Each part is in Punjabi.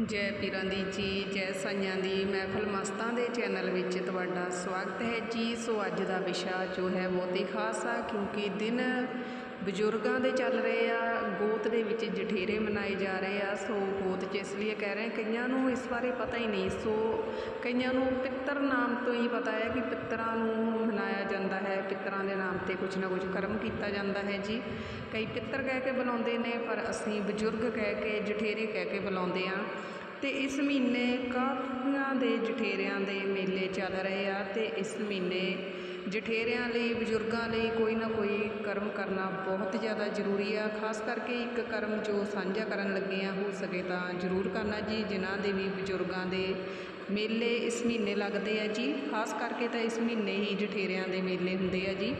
ਜੈ ਪੀਰਾਂ ਦੀ ਜੀ, ਜੈ ਸਾਈਆਂ ਦੀ ਮਹਿਫਲ ਮਸਤਾਂ ਦੇ ਚੈਨਲ ਵਿੱਚ ਤੁਹਾਡਾ ਸਵਾਗਤ ਹੈ ਜੀ। ਸੋ ਅੱਜ ਦਾ ਵਿਸ਼ਾ ਜੋ ਹੈ ਬਹੁਤ ਹੀ ਖਾਸ ਆ, ਕਿਉਂਕਿ ਦਿਨ ਬਜ਼ੁਰਗਾਂ ਦੇ ਚੱਲ ਰਹੇ ਆ ਗੋਤ ਦੇ ਵਿੱਚ ਜਠੇਰੇ ਮਨਾਏ ਜਾ ਰਹੇ ਆ, ਸੋ ਗੋਤ 'ਚ ਇਸ ਲਈ ਕਹਿ ਰਹੇ ਕਈਆਂ ਨੂੰ ਇਸ ਬਾਰੇ ਪਤਾ ਹੀ ਨਹੀਂ, ਸੋ ਕਈਆਂ ਨੂੰ ਪਿੱਤਰ ਨਾਮ ਤੋਂ ਹੀ ਪਤਾ ਹੈ ਕਿ ਪਿੱਤਰਾਂ ਨੂੰ ਮਨਾਇਆ ਜਾਂਦਾ ਹੈ, ਪਿੱਤਰਾਂ ਦੇ ਨਾਮ ਤੇ ਕੁਝ ਨਾ ਕੁਝ ਕਰਮ ਕੀਤਾ ਜਾਂਦਾ ਹੈ ਜੀ। ਕਈ ਪਿੱਤਰ ਕਹਿ ਕੇ ਬੁਲਾਉਂਦੇ ਨੇ, ਪਰ ਅਸੀਂ ਬਜ਼ੁਰਗ ਕਹਿ ਕੇ, ਜਠੇਰੇ ਕਹਿ ਕੇ ਬੁਲਾਉਂਦੇ ਆ ਤੇ ਇਸ ਮਹੀਨੇ ਕਾਫੀਆਂ ਦੇ ਜਠੇਰਿਆਂ ਦੇ ਮੇਲੇ ਚੱਲ ਰਹੇ ਆ, ਤੇ ਇਸ ਮਹੀਨੇ ਜਠੇਰਿਆਂ ਲਈ, ਬਜ਼ੁਰਗਾਂ ਲਈ ਕੋਈ ਨਾ ਕੋਈ ਕਰਮ ਕਰਨਾ ਬਹੁਤ ਜ਼ਿਆਦਾ ਜ਼ਰੂਰੀ ਆ। ਖਾਸ ਕਰਕੇ ਇੱਕ ਕਰਮ ਜੋ ਸਾਂਝਾ ਕਰਨ ਲੱਗੇ ਆ, ਹੋ ਸਕੇ ਤਾਂ ਜ਼ਰੂਰ ਕਰਨਾ ਜੀ। ਜਿਨ੍ਹਾਂ ਦੇ ਵੀ ਬਜ਼ੁਰਗਾਂ ਦੇ ਮੇਲੇ ਇਸ ਮਹੀਨੇ ਲੱਗਦੇ ਆ ਜੀ। ਖਾਸ ਕਰਕੇ ਤਾਂ ਇਸ ਮਹੀਨੇ ਹੀ ਜਠੇਰਿਆਂ ਦੇ ਮੇਲੇ ਹੁੰਦੇ ਆ ਜੀ।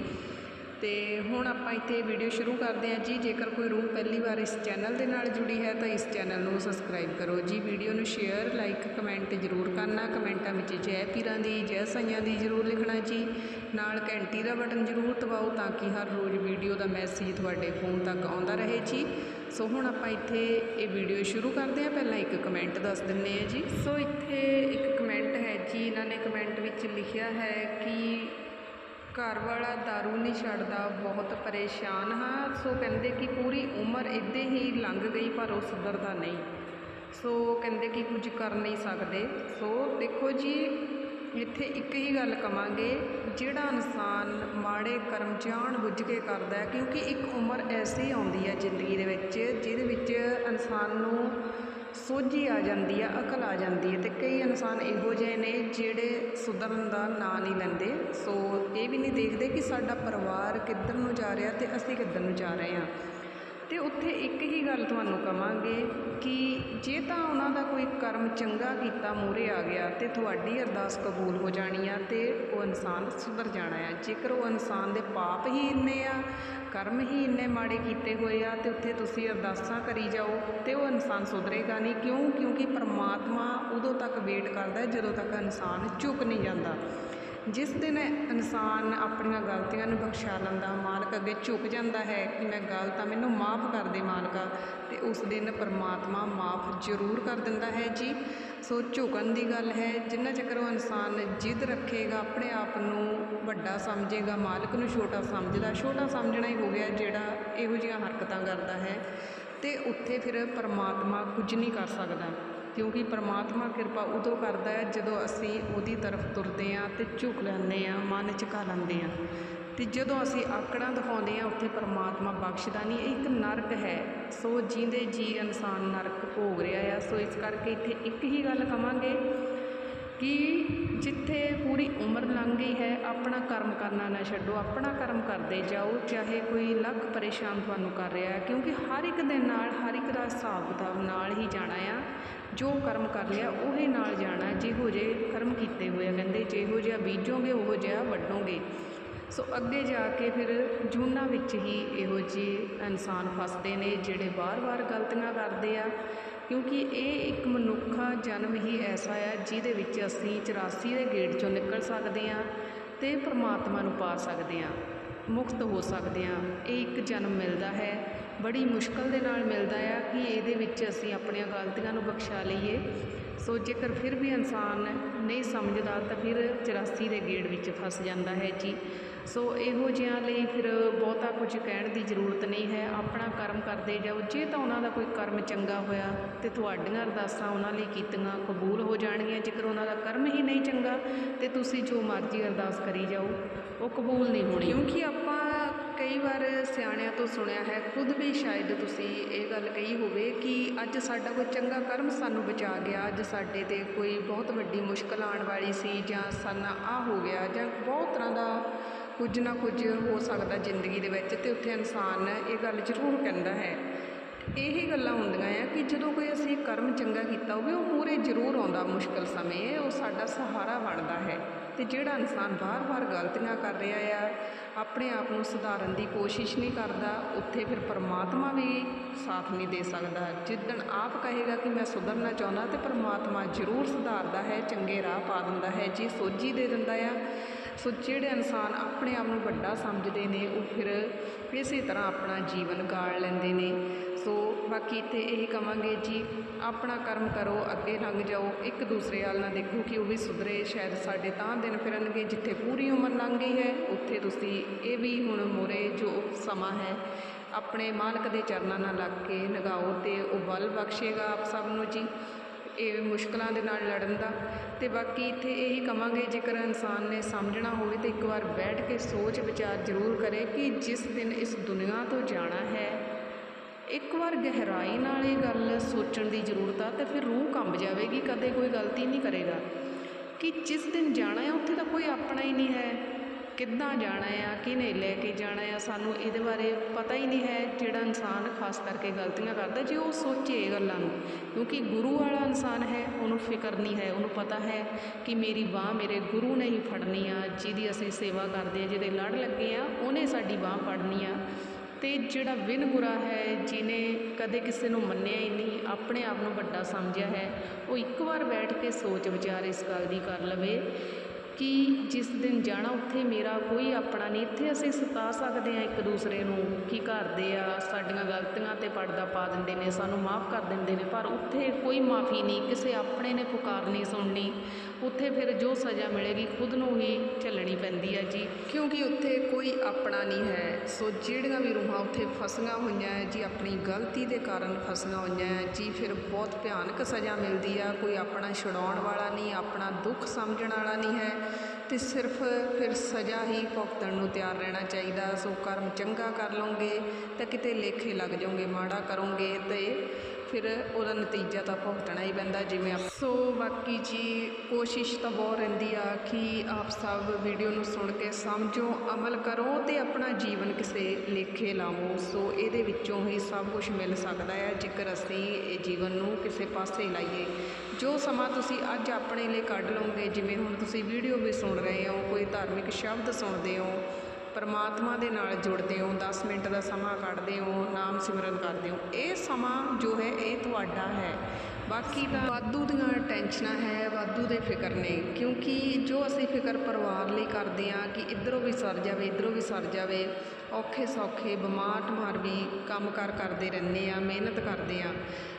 ਤੇ ਹੁਣ ਆਪਾਂ ਇੱਥੇ ਵੀਡੀਓ ਸ਼ੁਰੂ ਕਰਦੇ ਹਾਂ ਜੀ। ਜੇਕਰ ਕੋਈ ਰੂਹ ਪਹਿਲੀ ਵਾਰ ਇਸ ਚੈਨਲ ਦੇ ਨਾਲ ਜੁੜੀ ਹੈ, ਤਾਂ ਇਸ ਚੈਨਲ ਨੂੰ ਸਬਸਕ੍ਰਾਈਬ ਕਰੋ ਜੀ। ਵੀਡੀਓ ਨੂੰ ਸ਼ੇਅਰ ਲਾਈਕ ਕਮੈਂਟ ਜ਼ਰੂਰ ਕਰਨਾ। ਕਮੈਂਟਾਂ ਵਿੱਚ ਜੈ ਪੀਰਾਂ ਦੀ, ਜੈ ਸਾਈਆਂ ਦੀ ਜ਼ਰੂਰ ਲਿਖਣਾ ਜੀ। ਨਾਲ ਘੰਟੀ ਦਾ ਬਟਨ ਜ਼ਰੂਰ ਦਬਾਓ ਤਾਂ ਕਿ ਹਰ ਰੋਜ਼ ਵੀਡੀਓ ਦਾ ਮੈਸੇਜ ਤੁਹਾਡੇ ਫੋਨ ਤੱਕ ਆਉਂਦਾ ਰਹੇ ਜੀ। ਸੋ ਹੁਣ ਆਪਾਂ ਇੱਥੇ ਇਹ ਵੀਡੀਓ ਸ਼ੁਰੂ ਕਰਦੇ ਹਾਂ। ਪਹਿਲਾਂ ਇੱਕ ਕਮੈਂਟ ਦੱਸ ਦਿੰਨੇ ਆ ਜੀ। ਸੋ ਇੱਥੇ ਇੱਕ ਕਮੈਂਟ ਹੈ ਜੀ। ਇਹਨਾਂ ਨੇ ਕਮੈਂਟ ਵਿੱਚ ਲਿਖਿਆ ਹੈ ਕਿ ਘਰ ਵਾਲਾ दारू ਨਹੀਂ ਛੱਡਦਾ, ਬਹੁਤ ਪਰੇਸ਼ਾਨ ਹਾਂ। ਸੋ ਕਹਿੰਦੇ ਕਿ ਪੂਰੀ ਉਮਰ ਇੱਦਾਂ ਹੀ ਲੰਘ ਗਈ, ਪਰ ਉਹ ਸੁਧਰਦਾ ਨਹੀਂ। ਸੋ ਕਹਿੰਦੇ ਕਿ ਕੁਝ ਕਰ ਨਹੀਂ ਸਕਦੇ। ਸੋ ਦੇਖੋ ਜੀ, ਇੱਥੇ ਇੱਕ ਹੀ ਗੱਲ ਕਵਾਂਗੇ, ਜਿਹੜਾ ਇਨਸਾਨ ਮਾੜੇ ਕਰਮ ਜਾਣ ਬੁੱਝ ਕੇ ਕਰਦਾ ਹੈ, ਕਿਉਂਕਿ ਇੱਕ ਉਮਰ ਐਸੀ ਆਉਂਦੀ ਹੈ ਜ਼ਿੰਦਗੀ ਦੇ ਵਿੱਚ, ਜਿਹਦੇ ਵਿੱਚ ਇਨਸਾਨ ਨੂੰ ਸੋਝੀ ਆ ਜਾਂਦੀ ਆ, ਅਕਲ ਆ ਜਾਂਦੀ ਹੈ ਅਤੇ ਕਈ ਇਨਸਾਨ ਇਹੋ ਜਿਹੇ ਨੇ ਜਿਹੜੇ ਸੁਧਰਨ ਦਾ ਨਾਂ ਨਹੀਂ ਲੈਂਦੇ। ਸੋ ਇਹ ਵੀ ਨਹੀਂ ਦੇਖਦੇ ਕਿ ਸਾਡਾ ਪਰਿਵਾਰ ਕਿੱਧਰ ਨੂੰ ਜਾ ਰਿਹਾ ਅਤੇ ਅਸੀਂ ਕਿੱਧਰ ਨੂੰ ਜਾ ਰਹੇ ਹਾਂ। ਤੇ ਉੱਥੇ ਇੱਕ ਹੀ ਗੱਲ ਤੁਹਾਨੂੰ ਕਵਾਂਗੇ ਕਿ ਜੇ ਤਾਂ ਉਹਨਾਂ ਦਾ ਕੋਈ ਕਰਮ ਚੰਗਾ ਕੀਤਾ ਮੂਰੇ ਆ ਗਿਆ ਤੇ ਤੁਹਾਡੀ ਅਰਦਾਸ ਕਬੂਲ ਹੋ ਜਾਣੀ ਆ ਤੇ ਉਹ ਇਨਸਾਨ ਸੁਧਰ ਜਾਣਾ ਆ। ਜੇਕਰ ਉਹ ਇਨਸਾਨ ਦੇ ਪਾਪ ਹੀ ਇੰਨੇ ਆ, ਕਰਮ ਹੀ ਇੰਨੇ ਮਾੜੇ ਕੀਤੇ ਹੋਏ ਆ ਤੇ ਉੱਥੇ ਤੁਸੀਂ ਅਰਦਾਸਾਂ ਕਰੀ ਜਾਓ ਤੇ ਉਹ ਇਨਸਾਨ ਸੁਧਰੇਗਾ ਨਹੀਂ। ਕਿਉਂ? ਕਿਉਂਕਿ ਪਰਮਾਤਮਾ ਉਦੋਂ ਤੱਕ ਵੇਟ ਕਰਦਾ ਜਦੋਂ ਤੱਕ ਇਨਸਾਨ ਝੁਕ ਨਹੀਂ ਜਾਂਦਾ। ਜਿਸ ਦਿਨ ਇਨਸਾਨ ਆਪਣੀਆਂ ਗਲਤੀਆਂ ਨੂੰ ਬਖਸ਼ਾ ਲੈਂਦਾ, ਮਾਲਕ ਅੱਗੇ ਝੁਕ ਜਾਂਦਾ ਹੈ ਕਿ ਮੈਂ ਗਲਤ ਆ ਮੈਨੂੰ ਮਾਫ ਕਰ ਦੇ ਮਾਲਕਾ, ਤੇ ਉਸ ਦਿਨ ਪਰਮਾਤਮਾ ਮਾਫ ਜ਼ਰੂਰ ਕਰ ਦਿੰਦਾ ਹੈ ਜੀ। ਸੋ ਝੁਕਣ ਦੀ ਗੱਲ ਹੈ, ਜਿੰਨਾ ਚੱਕਰ ਉਹ ਇਨਸਾਨ ਜਿੱਦ ਰੱਖੇਗਾ, ਆਪਣੇ ਆਪ ਨੂੰ ਵੱਡਾ ਸਮਝੇਗਾ, ਮਾਲਕ ਨੂੰ ਛੋਟਾ ਸਮਝਦਾ, ਛੋਟਾ ਸਮਝਣਾ ਹੀ ਹੋ ਗਿਆ ਜਿਹੜਾ ਇਹੋ ਜਿਹੀਆਂ ਹਰਕਤਾਂ ਕਰਦਾ ਹੈ, ਤੇ ਉੱਥੇ ਫਿਰ ਪਰਮਾਤਮਾ ਕੁਝ ਨਹੀਂ ਕਰ ਸਕਦਾ। ਕਿਉਂਕਿ ਪਰਮਾਤਮਾ ਕਿਰਪਾ ਉਦੋਂ ਕਰਦਾ ਹੈ ਜਦੋਂ ਅਸੀਂ ਉਹਦੀ ਤਰਫ ਤੁਰਦੇ ਹਾਂ ਅਤੇ ਝੁਕ ਲੈਂਦੇ ਹਾਂ, ਮਨ ਝੁਕਾ ਲੈਂਦੇ ਹਾਂ। ਅਤੇ ਜਦੋਂ ਅਸੀਂ ਆਕੜਾਂ ਦਿਖਾਉਂਦੇ ਹਾਂ, ਉੱਥੇ ਪਰਮਾਤਮਾ ਬਖਸ਼ਦਾ ਨਹੀਂ। ਇਹ ਇੱਕ ਨਰਕ ਹੈ। ਸੋ ਜਿੰਦੇ ਜੀ ਇਨਸਾਨ ਨਰਕ ਭੋਗ ਰਿਹਾ ਆ, ਸੋ ਇਸ ਕਰਕੇ ਇੱਥੇ ਇੱਕ ਹੀ ਗੱਲ ਕਵਾਂਗੇ ਕਿ ਜਿੱਥੇ ਪੂਰੀ ਉਮਰ ਲੰਘ ਗਈ ਹੈ, ਆਪਣਾ ਕਰਮ ਕਰਨਾ ਨਾ ਛੱਡੋ, ਆਪਣਾ ਕਰਮ ਕਰਦੇ ਜਾਓ, ਚਾਹੇ ਕੋਈ ਲੱਖ ਪਰੇਸ਼ਾਨ ਤੁਹਾਨੂੰ ਕਰ ਰਿਹਾ ਕਿਉਂਕਿ ਹਰ ਇੱਕ ਦੇ ਨਾਲ, ਹਰ ਇੱਕ ਦਾ ਹਿਸਾਬ ਕਿਤਾਬ ਨਾਲ ਹੀ ਜਾਣਾ ਆ। ਜੋ ਕਰਮ ਕਰ ਲਿਆ ਉਹਦੇ ਨਾਲ ਜਾਣਾ, ਜਿਹੋ ਜਿਹੇ ਕਰਮ ਕੀਤੇ ਹੋਏ ਆ, ਕਹਿੰਦੇ ਜਿਹੋ ਜਿਹਾ ਬੀਜੋਗੇ, ਉਹੋ ਜਿਹਾ ਵੱਢੋਗੇ। ਸੋ ਅੱਗੇ ਜਾ ਕੇ ਫਿਰ ਜੂਨਾਂ ਵਿੱਚ ਹੀ ਇਹੋ ਜਿਹੇ ਇਨਸਾਨ ਫਸਦੇ ਨੇ, ਜਿਹੜੇ ਵਾਰ-ਵਾਰ ਗਲਤੀਆਂ ਕਰਦੇ ਆ, ਕਿਉਂਕਿ ਇਹ ਇੱਕ ਮਨੁੱਖਾ ਜਨਮ ਹੀ ਐਸਾ ਆ ਜਿਹਦੇ ਵਿੱਚ ਅਸੀਂ 84 ਦੇ ਗੇਟ ਚੋਂ ਨਿਕਲ ਸਕਦੇ ਹਾਂ ਤੇ ਪ੍ਰਮਾਤਮਾ ਨੂੰ ਪਾ ਸਕਦੇ ਹਾਂ, ਮੁਕਤ ਹੋ ਸਕਦੇ ਹਾਂ। ਇਹ ਇੱਕ ਜਨਮ ਮਿਲਦਾ ਹੈ। ਬੜੀ ਮੁਸ਼ਕਲ ਦੇ ਨਾਲ ਮਿਲਦਾ ਆ ਕਿ ਇਹਦੇ ਵਿੱਚ ਅਸੀਂ ਆਪਣੀਆਂ ਗਲਤੀਆਂ ਨੂੰ ਬਖਸ਼ਾ ਲਈਏ। ਸੋ ਜੇਕਰ ਫਿਰ ਵੀ ਇਨਸਾਨ ਨਹੀਂ ਸਮਝਦਾ ਤਾਂ ਫਿਰ 84 ਦੇ ਗੇੜ ਵਿੱਚ ਫਸ ਜਾਂਦਾ ਹੈ ਜੀ। ਸੋ ਇਹੋ ਜਿਹਿਆਂ ਲਈ ਫਿਰ ਬਹੁਤਾ ਕੁਝ ਕਹਿਣ ਦੀ ਜ਼ਰੂਰਤ ਨਹੀਂ ਹੈ। ਆਪਣਾ ਕਰਮ ਕਰਦੇ ਜਾਓ। ਜੇ ਤਾਂ ਉਹਨਾਂ ਦਾ ਕੋਈ ਕਰਮ ਚੰਗਾ ਹੋਇਆ ਤੇ ਤੁਹਾਡੀਆਂ ਅਰਦਾਸਾਂ ਉਹਨਾਂ ਲਈ ਕੀਤੀਆਂ ਕਬੂਲ ਹੋ ਜਾਣਗੀਆਂ। ਜੇਕਰ ਉਹਨਾਂ ਦਾ ਕਰਮ ਹੀ ਨਹੀਂ ਚੰਗਾ ਤੇ ਤੁਸੀਂ ਜੋ ਮਰਜ਼ੀ ਅਰਦਾਸ ਕਰੀ ਜਾਓ, ਉਹ ਕਬੂਲ ਨਹੀਂ ਹੋਣੀ। ਕਿਉਂਕਿ ਆਪਾਂ ਕਈ ਵਾਰ ਸਿਆਣਿਆਂ ਤੋਂ ਸੁਣਿਆ ਹੈ, ਖੁਦ ਵੀ ਸ਼ਾਇਦ ਤੁਸੀਂ ਇਹ ਗੱਲ ਕਹੀ ਹੋਵੇ ਕਿ ਅੱਜ ਸਾਡਾ ਕੋਈ ਚੰਗਾ ਕਰਮ ਸਾਨੂੰ ਬਚਾ ਗਿਆ, ਅੱਜ ਸਾਡੇ ਤੇ ਕੋਈ ਬਹੁਤ ਵੱਡੀ ਮੁਸ਼ਕਲ ਆਉਣ ਵਾਲੀ ਸੀ ਜਾਂ ਸਾਨਾ ਆ ਹੋ ਗਿਆ ਜਾਂ ਬਹੁਤ ਤਰ੍ਹਾਂ ਦਾ ਕੁਝ ਨਾ ਕੁਝ ਹੋ ਸਕਦਾ ਜ਼ਿੰਦਗੀ ਦੇ ਵਿੱਚ ਤੇ ਉੱਥੇ ਇਨਸਾਨ ਇਹ ਗੱਲ ਜ਼ਰੂਰ ਕਹਿੰਦਾ ਹੈ। ਇਹੀ ਗੱਲਾਂ ਹੁੰਦੀਆਂ ਆ ਕਿ ਜਦੋਂ ਕੋਈ ਅਸੀਂ ਕਰਮ ਚੰਗਾ ਕੀਤਾ ਹੋਵੇ, ਉਹ ਮੂਰੇ ਜ਼ਰੂਰ ਆਉਂਦਾ ਮੁਸ਼ਕਲ ਸਮੇਂ, ਉਹ ਸਾਡਾ ਸਹਾਰਾ ਬਣਦਾ ਹੈ। ਅਤੇ ਜਿਹੜਾ ਇਨਸਾਨ ਵਾਰ ਵਾਰ ਗਲਤੀਆਂ ਕਰ ਰਿਹਾ ਆ, ਆਪਣੇ ਆਪ ਨੂੰ ਸੁਧਾਰਨ ਦੀ ਕੋਸ਼ਿਸ਼ ਨਹੀਂ ਕਰਦਾ, ਉੱਥੇ ਫਿਰ ਪਰਮਾਤਮਾ ਵੀ ਸਾਥ ਨਹੀਂ ਦੇ ਸਕਦਾ। ਜਿੱਦਣ ਆਪ ਕਹੇਗਾ ਕਿ ਮੈਂ ਸੁਧਰਨਾ ਚਾਹੁੰਦਾ ਤੇ ਪਰਮਾਤਮਾ ਜ਼ਰੂਰ ਸੁਧਾਰਦਾ ਹੈ, ਚੰਗੇ ਰਾਹ ਪਾ ਦਿੰਦਾ ਹੈ, ਜੀ ਸੋਝੀ ਦੇ ਦਿੰਦਾ ਆ, ਸੋ ਜਿਹੜੇ ਇਨਸਾਨ ਆਪਣੇ ਆਪ ਨੂੰ ਵੱਡਾ ਸਮਝਦੇ ਨੇ, ਉਹ ਫਿਰ ਇਸੇ ਤਰ੍ਹਾਂ ਆਪਣਾ ਜੀਵਨ ਗਾਲ ਲੈਂਦੇ ਨੇ। ਸੋ ਬਾਕੀ ਇੱਥੇ ਇਹੀ ਕਵਾਂਗੇ ਜੀ, ਆਪਣਾ ਕਰਮ ਕਰੋ, ਅੱਗੇ ਲੰਘ ਜਾਓ, ਇੱਕ ਦੂਸਰੇ ਵੱਲ ਨਾ ਦੇਖੋ ਕਿ ਉਹ ਵੀ ਸੁਧਰੇ, ਸ਼ਾਇਦ ਸਾਡੇ ਤਾਂ ਦਿਨ ਫਿਰਨਗੇ ਜਿੱਥੇ ਪੂਰੀ ਉਮਰ ਲੰਘ ਗਈ ਹੈ, ਉੱਥੇ ਤੁਸੀਂ ਇਹ ਵੀ ਹੁਣ ਮੋਰੇ ਜੋ ਸਮਾਂ ਹੈ, ਆਪਣੇ ਮਾਲਕ ਦੇ ਚਰਨਾਂ ਨਾਲ ਲੱਗ ਕੇ ਲਗਾਓ ਤੇ ਉਹ ਬਲ ਬਖਸ਼ੇਗਾ ਆਪ ਸਭ ਨੂੰ ਜੀ, ਇਹ ਮੁਸ਼ਕਲਾਂ ਦੇ ਨਾਲ ਲੜਨ ਦਾ। ਤੇ ਬਾਕੀ ਇੱਥੇ ਇਹੀ ਕਵਾਂਗੇ, ਜੇਕਰ ਇਨਸਾਨ ਨੇ ਸਮਝਣਾ ਹੋਵੇ ਤਾਂ ਇੱਕ ਵਾਰ ਬੈਠ ਕੇ ਸੋਚ ਵਿਚਾਰ ਜ਼ਰੂਰ ਕਰੇ ਕਿ ਜਿਸ ਦਿਨ ਇਸ ਦੁਨੀਆ ਤੋਂ ਜਾਣਾ ਹੈ ਇੱਕ ਵਾਰ ਗਹਿਰਾਈ ਨਾਲ ਇਹ ਗੱਲ ਸੋਚਣ ਦੀ ਜ਼ਰੂਰਤ ਆ ਤੇ ਫਿਰ ਰੂਹ ਕੰਬ ਜਾਵੇਗੀ, ਕਦੇ ਕੋਈ ਗਲਤੀ ਨਹੀਂ ਕਰੇਗਾ। ਕਿ ਜਿਸ ਦਿਨ ਜਾਣਾ ਹੈ, ਉੱਥੇ ਤਾਂ ਕੋਈ ਆਪਣਾ ਹੀ ਨਹੀਂ ਹੈ। ਕਿੱਦਾਂ ਜਾਣਾ ਆ ਕਿਹਨੇ ਲੈ ਕੇ ਜਾਣਾ ਆ ਸਾਨੂੰ ਇਹਦੇ ਬਾਰੇ ਪਤਾ ਹੀ ਨਹੀਂ ਹੈ। ਜਿਹੜਾ ਇਨਸਾਨ ਖਾਸ ਕਰਕੇ ਗਲਤੀਆਂ ਕਰਦਾ, ਜੇ ਉਹ ਸੋਚੇ ਇਹ ਗੱਲਾਂ ਨੂੰ। ਕਿਉਂਕਿ ਗੁਰੂ ਵਾਲਾ ਇਨਸਾਨ ਹੈ, ਉਹਨੂੰ ਫਿਕਰ ਨਹੀਂ ਹੈ, ਉਹਨੂੰ ਪਤਾ ਹੈ ਕਿ ਮੇਰੀ ਬਾਹ ਮੇਰੇ ਗੁਰੂ ਨੇ ਹੀ ਫੜਨੀ ਆ, ਜਿਹਦੀ ਅਸੀਂ ਸੇਵਾ ਕਰਦੇ ਆ, ਜਿਹਦੇ ਲੜ ਲੱਗੇ ਆ, ਉਹਨੇ ਸਾਡੀ ਬਾਹ ਫੜਨੀ ਆ। ਤੇ ਜਿਹੜਾ ਵਿਨ ਗੁਰਾ ਹੈ ਜਿਨੇ ਕਦੇ ਕਿਸੇ ਨੂੰ ਮੰਨਿਆ ਹੀ ਨਹੀਂ, ਆਪਣੇ ਆਪ ਨੂੰ ਵੱਡਾ ਸਮਝਿਆ ਹੈ, ਉਹ ਇੱਕ ਵਾਰ ਬੈਠ ਕੇ ਸੋਚ ਵਿਚਾਰ ਇਸ ਗੱਲ ਦੀ ਕਰ ਲਵੇ ਕਿ ਜਿਸ ਦਿਨ ਜਾਣਾ ਉੱਥੇ ਮੇਰਾ ਕੋਈ ਆਪਣਾ ਨਹੀਂ, ਇੱਥੇ ਅਸੀਂ ਸਤਾ ਸਕਦੇ ਹਾਂ ਇੱਕ ਦੂਸਰੇ ਨੂੰ ਕੀ ਕਰਦੇ ਆ, ਸਾਡੀਆਂ ਗਲਤੀਆਂ ਤੇ ਪਰਦਾ ਪਾ ਦਿੰਦੇ ਨੇ, ਸਾਨੂੰ ਮਾਫ ਕਰ ਦਿੰਦੇ ਨੇ, ਪਰ ਉੱਥੇ ਕੋਈ ਮਾਫੀ ਨਹੀਂ, ਕਿਸੇ ਆਪਣੇ ਨੇ ਪੁਕਾਰ ਨਹੀਂ ਸੁਣਨੀ ਉੱਥੇ ਫਿਰ ਜੋ ਸਜ਼ਾ ਮਿਲੇਗੀ ਖੁਦ ਨੂੰ ਹੀ ਝੱਲਣੀ ਪੈਂਦੀ ਹੈ ਜੀ। ਕਿਉਂਕਿ ਉੱਥੇ ਕੋਈ ਆਪਣਾ ਨਹੀਂ ਹੈ। ਸੋ ਜਿਹੜੀਆਂ ਵੀ ਰੂਹਾਂ ਉੱਥੇ ਫਸੀਆਂ ਹੋਈਆਂ ਹੈ, ਜੀ ਆਪਣੀ ਗਲਤੀ ਦੇ ਕਾਰਨ ਫਸੀਆਂ ਹੋਈਆਂ ਹੈ, ਜੀ ਫਿਰ ਬਹੁਤ ਭਿਆਨਕ ਸਜ਼ਾ ਮਿਲਦੀ ਆ। ਕੋਈ ਆਪਣਾ ਛੁਡਾਉਣ ਵਾਲਾ ਨਹੀਂ, ਆਪਣਾ ਦੁੱਖ ਸਮਝਣ ਵਾਲਾ ਨਹੀਂ ਹੈ। ਤੇ ਸਿਰਫ ਫਿਰ ਸਜ਼ਾ ਹੀ ਭੁਗਤਣ ਨੂੰ ਤਿਆਰ ਰਹਿਣਾ ਚਾਹੀਦਾ। ਸੋ ਕਰਮ ਚੰਗਾ ਕਰ ਲਓਗੇ ਤਾਂ ਕਿਤੇ ਲੇਖੇ ਲੱਗ ਜਾਓਗੇ, ਮਾੜਾ ਕਰੋਗੇ ਤੇ ਫਿਰ ਉਹਦਾ ਨਤੀਜਾ ਤਾਂ ਭੁਗਤਣਾ ਹੀ ਪੈਂਦਾ ਜਿਵੇਂ ਆਪ ਸੋ ਬਾਕੀ ਜੀ, ਕੋਸ਼ਿਸ਼ ਤਾਂ ਬਹੁਤ ਰਹਿੰਦੀ ਆ ਕਿ ਆਪ ਸਭ ਵੀਡੀਓ ਨੂੰ ਸੁਣ ਕੇ ਸਮਝੋ, ਅਮਲ ਕਰੋ ਤੇ ਆਪਣਾ ਜੀਵਨ ਕਿਸੇ ਲੇਖੇ ਲਾਵੋ। ਸੋ ਇਹਦੇ ਵਿੱਚੋਂ ਹੀ ਸਭ ਕੁਝ ਮਿਲ ਸਕਦਾ ਹੈ ਜੇਕਰ ਅਸੀਂ ਇਹ ਜੀਵਨ ਨੂੰ ਕਿਸੇ ਪਾਸੇ ਲਾਈਏ। ਜੋ ਸਮਾਂ ਤੁਸੀਂ ਅੱਜ ਆਪਣੇ ਲਈ ਕੱਢ ਲਓਗੇ, ਜਿਵੇਂ ਹੁਣ ਤੁਸੀਂ ਵੀਡੀਓ ਵੀ ਸੁਣ ਰਹੇ ਹੋ, ਕੋਈ ਧਾਰਮਿਕ ਸ਼ਬਦ ਸੁਣਦੇ ਹੋ ਪਰਮਾਤਮਾ ਦੇ ਨਾਲ ਜੁੜਦੇ ਹੋ 10 ਮਿੰਟ ਦਾ ਸਮਾਂ ਕੱਢਦੇ ਹੋ, ਨਾਮ ਸਿਮਰਨ ਕਰਦੇ ਹੋ, ਇਹ ਸਮਾਂ ਜੋ ਹੈ, ਇਹ ਤੁਹਾਡਾ ਹੈ। ਬਾਕੀ ਤਾਂ ਵਾਧੂ ਦੀਆਂ ਟੈਨਸ਼ਨਾਂ ਹੈ, ਵਾਧੂ ਦੇ ਫਿਕਰ ਨੇ। ਕਿਉਂਕਿ ਜੋ ਅਸੀਂ ਫਿਕਰ ਪਰਿਵਾਰ ਲਈ ਕਰਦੇ ਆ ਕਿ ਇਧਰੋਂ ਵੀ ਸਰ ਜਾਵੇ, ਇਧਰੋਂ ਵੀ ਸਰ ਜਾਵੇ, ਔਖੇ ਸੌਖੇ, ਬਿਮਾਰ ਠਮਾਰ ਵੀ ਕੰਮ ਕਾਰ ਕਰਦੇ ਰਹਿੰਦੇ ਆ ਮਿਹਨਤ ਕਰਦੇ ਆ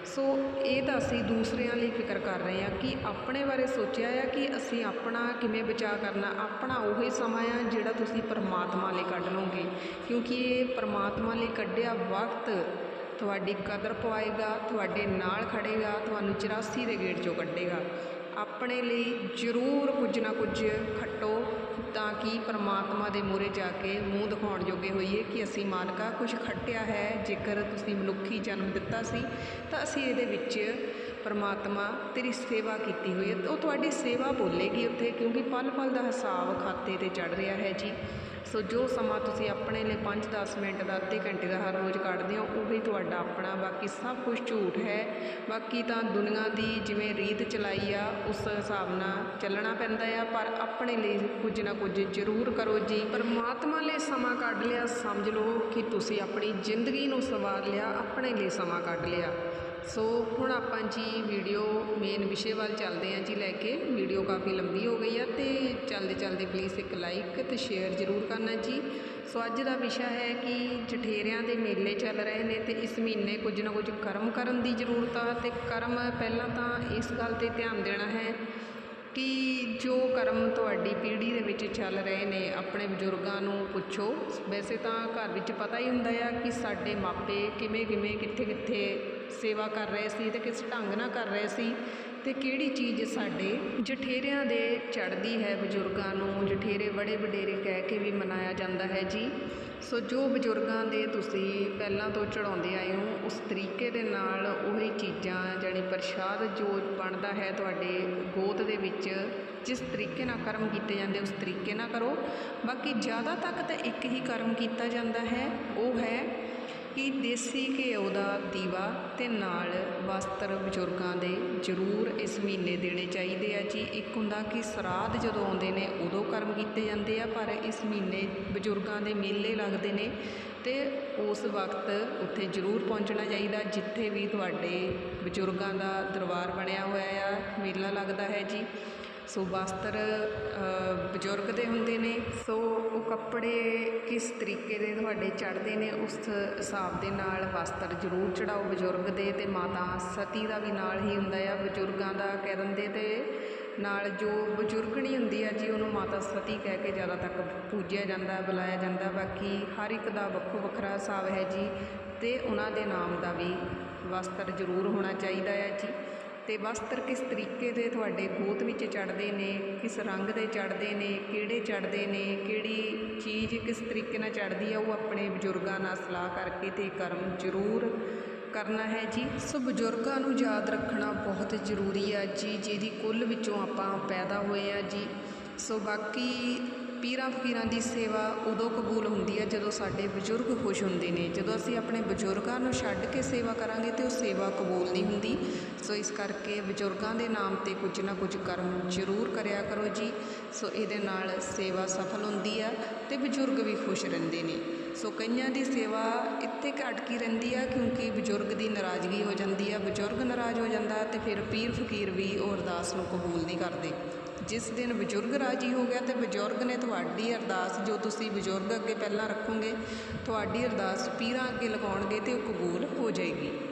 ਸੋ ਇਹ ਤਾਂ ਅਸੀਂ ਦੂਸਰਿਆਂ ਲਈ ਫਿਕਰ ਕਰ ਰਹੇ ਆ ਕਿ ਆਪਣੇ ਬਾਰੇ ਸੋਚਿਆ ਆ ਕਿ ਅਸੀਂ ਆਪਣਾ ਕਿਵੇਂ ਬਚਾਅ ਕਰਨਾ, ਆਪਣਾ ਉਹੀ ਸਮਾਂ ਆ ਜਿਹੜਾ ਤੁਸੀਂ ਪਰਮਾਤਮਾ ਲਈ ਕੱਢ ਲਓਗੇ। ਕਿਉਂਕਿ ਇਹ ਪਰਮਾਤਮਾ ਲਈ ਕੱਢਿਆ ਵਕਤ ਤੁਹਾਡੀ ਕਦਰ ਪਵਾਏਗਾ, ਤੁਹਾਡੇ ਨਾਲ ਖੜੇਗਾ, ਤੁਹਾਨੂੰ 84 ਦੇ ਗੇਟ ਚੋਂ ਕੱਢੇਗਾ। ਆਪਣੇ ਲਈ ਜ਼ਰੂਰ ਕੁਝ ਨਾ ਕੁਝ ਖੱਟੋ ਤਾਂ ਕਿ ਪਰਮਾਤਮਾ ਦੇ ਮੂਹਰੇ ਜਾ ਕੇ ਮੂੰਹ ਦਿਖਾਉਣ ਜੋਗੇ ਹੋਈਏ ਕਿ ਅਸੀਂ ਮਾਲਕਾ ਕੁਝ ਖੱਟਿਆ ਹੈ। ਜੇਕਰ ਤੁਸੀਂ ਮਨੁੱਖੀ ਜਨਮ ਦਿੱਤਾ ਸੀ, ਤਾਂ ਅਸੀਂ ਇਹਦੇ ਵਿੱਚ ਪਰਮਾਤਮਾ ਤੇਰੀ ਸੇਵਾ ਕੀਤੀ ਹੋਈ ਹੈ। ਉਹ ਤੁਹਾਡੀ ਸੇਵਾ ਬੋਲੇਗੀ ਉੱਥੇ, ਕਿਉਂਕਿ ਪਲ ਪਲ ਦਾ ਹਿਸਾਬ ਖਾਤੇ ਤੇ ਚੜ ਰਿਹਾ ਹੈ ਜੀ। ਸੋ ਜੋ ਸਮਾਂ ਤੁਸੀਂ ਆਪਣੇ ਲਈ 5-10 ਮਿੰਟ ਦਾ, ਅੱਧੇ ਘੰਟੇ ਦਾ ਹਰ ਰੋਜ਼ ਕੱਢਦੇ ਹੋ, ਉਹ ਵੀ ਤੁਹਾਡਾ ਆਪਣਾ। ਬਾਕੀ ਸਭ ਕੁਝ ਝੂਠ ਹੈ। ਬਾਕੀ ਤਾਂ ਦੁਨੀਆ ਦੀ ਜਿਵੇਂ ਰੀਤ ਚਲਾਈ ਆ, ਉਸ ਹਿਸਾਬ ਨਾਲ ਚੱਲਣਾ ਪੈਂਦਾ ਆ। ਪਰ ਆਪਣੇ ਲਈ ਕੁਝ ਨਾ ਕੁਝ ਜ਼ਰੂਰ ਕਰੋ ਜੀ। ਪਰਮਾਤਮਾ ਲਈ ਸਮਾਂ ਕੱਢ ਲਿਆ। ਸਮਝ ਲਓ ਕਿ ਤੁਸੀਂ ਆਪਣੀ ਜ਼ਿੰਦਗੀ ਨੂੰ ਸਵਾਰ ਲਿਆ, ਆਪਣੇ ਲਈ ਸਮਾਂ ਕੱਢ ਲਿਆ। ਸੋ ਹੁਣ ਆਪਾਂ ਜੀ ਵੀਡੀਓ ਮੇਨ ਵਿਸ਼ੇ ਵੱਲ ਚੱਲਦੇ ਹਾਂ ਜੀ ਲੈ ਕੇ। ਵੀਡੀਓ ਕਾਫੀ ਲੰਬੀ ਹੋ ਗਈ ਆ ਤੇ ਚੱਲਦੇ ਚੱਲਦੇ ਪਲੀਜ਼ ਇੱਕ ਲਾਈਕ ਤੇ ਸ਼ੇਅਰ ਜ਼ਰੂਰ ਕਰਨਾ ਜੀ। ਸੋ ਅੱਜ ਦਾ ਵਿਸ਼ਾ ਹੈ ਕਿ ਜਠੇਰਿਆਂ ਦੇ ਮੇਲੇ ਚੱਲ ਰਹੇ ਨੇ ਤੇ ਇਸ ਮਹੀਨੇ ਕੁਝ ਨਾ ਕੁਝ ਕਰਮ ਕਰਨ ਦੀ ਜ਼ਰੂਰਤ ਆ ਤੇ ਕਰਮ ਪਹਿਲਾਂ ਤਾਂ ਇਸ ਗੱਲ ਤੇ ਧਿਆਨ ਦੇਣਾ ਹੈ ਕਿ ਜੋ ਕਰਮ ਤੁਹਾਡੀ ਪੀੜ੍ਹੀ ਦੇ ਵਿੱਚ ਚੱਲ ਰਹੇ ਨੇ, ਆਪਣੇ ਬਜ਼ੁਰਗਾਂ ਨੂੰ ਪੁੱਛੋ। ਵੈਸੇ ਤਾਂ ਘਰ ਵਿੱਚ ਪਤਾ ਹੀ ਹੁੰਦਾ ਆ ਕਿ ਸਾਡੇ ਮਾਪੇ ਕਿਵੇਂ ਕਿਵੇਂ, ਕਿੱਥੇ ਕਿੱਥੇ ਸੇਵਾ ਕਰ ਰਹੇ ਸੀ ਤੇ ਕਿਸ ਢੰਗ ਨਾਲ ਕਰ ਰਹੇ ਸੀ ਤੇ ਕਿਹੜੀ ਚੀਜ਼ ਸਾਡੇ ਜਠੇਰਿਆਂ ਦੇ ਚੜ੍ਹਦੀ ਹੈ ਬਜ਼ੁਰਗਾਂ ਨੂੰ, ਜਠੇਰੇ ਬੜੇ ਵਡੇਰੇ ਕਹਿ ਕੇ ਵੀ ਮਨਾਇਆ ਜਾਂਦਾ ਹੈ ਜੀ। ਸੋ ਜੋ ਬਜ਼ੁਰਗਾਂ ਦੇ ਤੁਸੀਂ ਪਹਿਲਾਂ ਤੋਂ ਚੜਾਉਂਦੇ ਆਏ ਹੋ, ਉਸ ਤਰੀਕੇ ਦੇ ਨਾਲ ਉਹੀ ਚੀਜ਼ਾਂ ਜਾਣੀ ਪ੍ਰਸ਼ਾਦ ਜੋ ਬਣਦਾ ਹੈ ਤੁਹਾਡੇ ਗੋਤ ਦੇ ਵਿੱਚ, ਜਿਸ ਤਰੀਕੇ ਨਾਲ ਕਰਮ ਕੀਤੇ ਜਾਂਦੇ, ਉਸ ਤਰੀਕੇ ਨਾਲ ਕਰੋ। ਬਾਕੀ ਜ਼ਿਆਦਾ ਤੱਕ ਤਾਂ ਇੱਕ ਹੀ ਕਰਮ ਕੀਤਾ ਜਾਂਦਾ ਹੈ, ਉਹ ਹੈ ਕਿ ਦੇਸੀ ਘਿਓ ਦਾ ਦੀਵਾ ਅਤੇ ਨਾਲ ਵਸਤਰ ਬਜ਼ੁਰਗਾਂ ਦੇ ਜ਼ਰੂਰ ਇਸ ਮਹੀਨੇ ਦੇਣੇ ਚਾਹੀਦੇ ਆ ਜੀ। ਇੱਕ ਹੁੰਦਾ ਕਿ ਸਰਾਧ ਜਦੋਂ ਆਉਂਦੇ ਨੇ, ਉਦੋਂ ਕਰਮ ਕੀਤੇ ਜਾਂਦੇ ਆ, ਪਰ ਇਸ ਮਹੀਨੇ ਬਜ਼ੁਰਗਾਂ ਦੇ ਮੇਲੇ ਲੱਗਦੇ ਨੇ ਅਤੇ ਉਸ ਵਕਤ ਉੱਥੇ ਜ਼ਰੂਰ ਪਹੁੰਚਣਾ ਚਾਹੀਦਾ, ਜਿੱਥੇ ਵੀ ਤੁਹਾਡੇ ਬਜ਼ੁਰਗਾਂ ਦਾ ਦਰਬਾਰ ਬਣਿਆ ਹੋਇਆ ਆ, ਮੇਲਾ ਲੱਗਦਾ ਹੈ ਜੀ। ਸੋ ਵਸਤਰ ਬਜ਼ੁਰਗ ਦੇ ਹੁੰਦੇ ਨੇ, ਸੋ ਉਹ ਕੱਪੜੇ ਕਿਸ ਤਰੀਕੇ ਦੇ ਤੁਹਾਡੇ ਚੜ੍ਹਦੇ ਨੇ, ਉਸ ਹਿਸਾਬ ਦੇ ਨਾਲ ਵਸਤਰ ਜ਼ਰੂਰ ਚੜਾਓ ਬਜ਼ੁਰਗ ਦੇ ਤੇ ਮਾਤਾ ਸਤੀ ਦਾ ਵੀ ਨਾਲ ਹੀ ਹੁੰਦਾ ਆ। ਬਜ਼ੁਰਗਾਂ ਦਾ ਕਹਿ ਦਿੰਦੇ ਤੇ ਨਾਲ ਜੋ ਬਜ਼ੁਰਗਣੀ ਹੁੰਦੀ ਆ, ਜੀ ਉਹਨੂੰ ਮਾਤਾ ਸਤੀ ਕਹਿ ਕੇ ਜ਼ਿਆਦਾ ਤੱਕ ਪੂਜਿਆ ਜਾਂਦਾ, ਬੁਲਾਇਆ ਜਾਂਦਾ। ਬਾਕੀ ਹਰ ਇੱਕ ਦਾ ਵੱਖੋ ਵੱਖਰਾ ਹਿਸਾਬ ਹੈ ਜੀ ਤੇ ਉਹਨਾਂ ਦੇ ਨਾਮ ਦਾ ਵੀ ਵਸਤਰ ਜ਼ਰੂਰ ਹੋਣਾ ਚਾਹੀਦਾ ਹੈ ਜੀ। ਅਤੇ ਵਸਤਰ ਕਿਸ ਤਰੀਕੇ ਦੇ ਤੁਹਾਡੇ ਗੋਤ ਵਿੱਚ ਚੜ੍ਹਦੇ ਨੇ? ਕਿਸ ਰੰਗ ਦੇ ਚੜ੍ਹਦੇ ਨੇ? ਕਿਹੜੇ ਚੜ੍ਹਦੇ ਨੇ? ਕਿਹੜੀ ਚੀਜ਼ ਕਿਸ ਤਰੀਕੇ ਨਾਲ ਚੜ੍ਹਦੀ ਆ? ਉਹ ਆਪਣੇ ਬਜ਼ੁਰਗਾਂ ਨਾਲ ਸਲਾਹ ਕਰਕੇ ਤੇ ਕਰਮ ਜ਼ਰੂਰ ਕਰਨਾ ਹੈ ਜੀ। ਸੋ ਬਜ਼ੁਰਗਾਂ ਨੂੰ ਯਾਦ ਰੱਖਣਾ ਬਹੁਤ ਜ਼ਰੂਰੀ ਆ ਜੀ, ਜਿਹਦੀ ਕੁੱਲ ਵਿੱਚੋਂ ਆਪਾਂ ਪੈਦਾ ਹੋਏ ਆ ਜੀ। ਸੋ ਬਾਕੀ ਪੀਰਾਂ ਫਕੀਰਾਂ ਦੀ ਸੇਵਾ ਉਦੋਂ ਕਬੂਲ ਹੁੰਦੀ ਹੈ ਜਦੋਂ ਸਾਡੇ ਬਜ਼ੁਰਗ ਖੁਸ਼ ਹੁੰਦੇ ਨੇ। ਜਦੋਂ ਅਸੀਂ ਆਪਣੇ ਬਜ਼ੁਰਗਾਂ ਨੂੰ ਛੱਡ ਕੇ ਸੇਵਾ ਕਰਾਂਗੇ ਤੇ ਉਹ ਸੇਵਾ ਕਬੂਲ ਨਹੀਂ ਹੁੰਦੀ। ਸੋ ਇਸ ਕਰਕੇ ਬਜ਼ੁਰਗਾਂ ਦੇ ਨਾਮ ਤੇ ਕੁਝ ਨਾ ਕੁਝ ਕਰਮ ਜ਼ਰੂਰ ਕਰਿਆ ਕਰੋ ਜੀ। ਸੋ ਇਹਦੇ ਨਾਲ ਸੇਵਾ ਸਫਲ ਹੁੰਦੀ ਆ ਤੇ ਬਜ਼ੁਰਗ ਵੀ ਖੁਸ਼ ਰਹਿੰਦੇ ਨੇ। ਸੋ ਕਈਆਂ ਦੀ ਸੇਵਾ ਇੱਥੇ ਕੁ ਅਟਕੀ ਰਹਿੰਦੀ ਆ ਕਿਉਂਕਿ ਬਜ਼ੁਰਗ ਦੀ ਨਾਰਾਜ਼ਗੀ ਹੋ ਜਾਂਦੀ ਆ। ਬਜ਼ੁਰਗ ਨਾਰਾਜ਼ ਹੋ ਜਾਂਦਾ ਤੇ ਫਿਰ ਪੀਰ ਫਕੀਰ ਵੀ ਉਹ ਅਰਦਾਸ ਨੂੰ ਕਬੂਲ ਨਹੀਂ ਕਰਦੇ। ਜਿਸ ਦਿਨ ਬਜ਼ੁਰਗ ਰਾਜੀ ਹੋ ਗਿਆ ਤੇ ਬਜ਼ੁਰਗ ਨੇ ਤੁਹਾਡੀ ਅਰਦਾਸ, ਜੋ ਤੁਸੀਂ ਬਜ਼ੁਰਗ ਅੱਗੇ ਪਹਿਲਾਂ ਰੱਖੋਗੇ, ਤੁਹਾਡੀ ਅਰਦਾਸ ਪੀਰਾਂ ਅੱਗੇ ਲਗਾਉਣਗੇ ਤੇ ਉਹ ਕਬੂਲ ਹੋ ਜਾਏਗੀ।